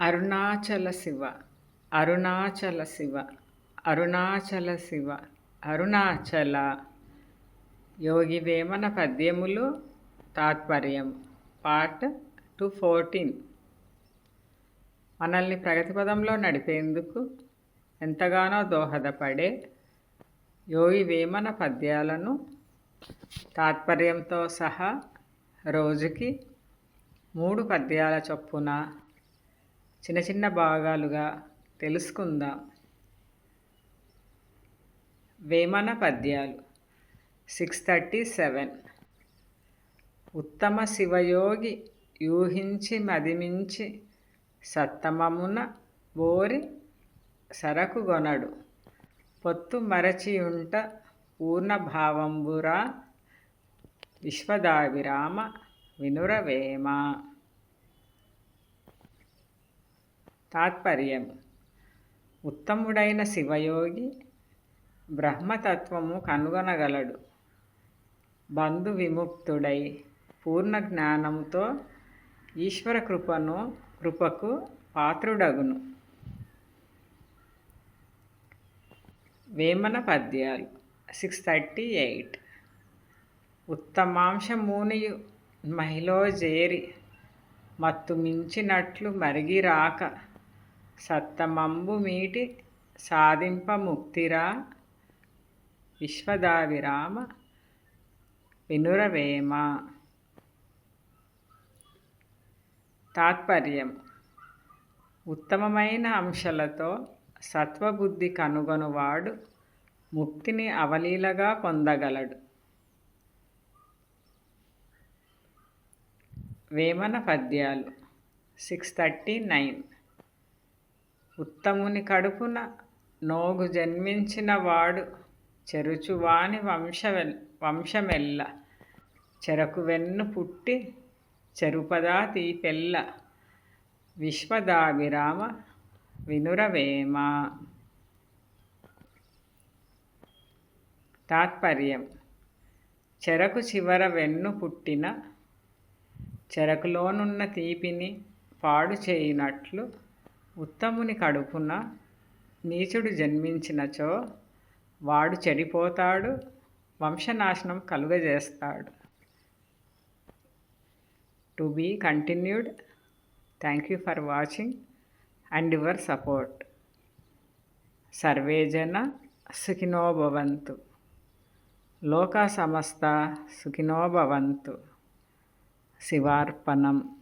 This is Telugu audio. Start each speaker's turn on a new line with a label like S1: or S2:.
S1: అరుణాచల శివ అరుణాచల శివ అరుణాచల శివ అరుణాచల. యోగి వేమన పద్యములు తాత్పర్యం పార్ట్ టూ ఫోర్టీన్. మనల్ని ప్రగతి పదంలో నడిపేందుకు ఎంతగానో దోహదపడే యోగి వేమన పద్యాలను తాత్పర్యంతో సహా రోజుకి మూడు పద్యాల చొప్పున చిన్న చిన్న భాగాలుగా తెలుసుకుందాం. వేమన పద్యాలు. Six thirty seven. ఉత్తమ శివయోగి యూహించి మదిమించి సత్తమమున బోరి సరకు గొనడు. పొత్తు మరచియుంట పూర్ణ భావంబురా విశ్వదావిరామ వినురవేమ తాత్పర్యం. ఉత్తముడైన శివయోగి బ్రహ్మతత్వము కనుగొనగలడు. బంధు విముక్తుడై పూర్ణ జ్ఞానంతో ఈశ్వర కృపను కృపకు పాత్రుడగును. వేమన పద్యాలు సిక్స్ థర్టీ ఎయిట్. ఉత్తమాంశమునియు మహిళ చేరి మత్తు మించినట్లు మరిగిరాక సత్తమంబు మీటి సాధింప ముక్తిరా విశ్వదావిరామ వినురవేమ. తాత్పర్యం. ఉత్తమమైన అంశాలతో సత్వబుద్ధి కనుగొనువాడు ముక్తిని అవలీలగా పొందగలడు. వేమన పద్యాలు. Six thirty nine. ఉత్తముని కడుపున నోగు జన్మించిన వాడు చెరుచువాని వంశ వంశమెల్ల. చెరకు వెన్ను పుట్టి చెరుపదా తీపెల్ల. విశ్వదాభిరామ వినురవేమ. తాత్పర్యం. చెరకు చివర వెన్ను పుట్టిన చెరకులోనున్న తీపిని పాడు చేయనట్లు ఉత్తముని కడుపున నీచుడు జన్మించినచో వాడు చెడిపోతాడు వంశనాశనం కలుగజేస్తాడు. To be continued. Thank you for watching and your support. సర్వేజన సుఖినోభవంతు. లోక సమస్త సుఖినోభవంతు. శివార్పణం.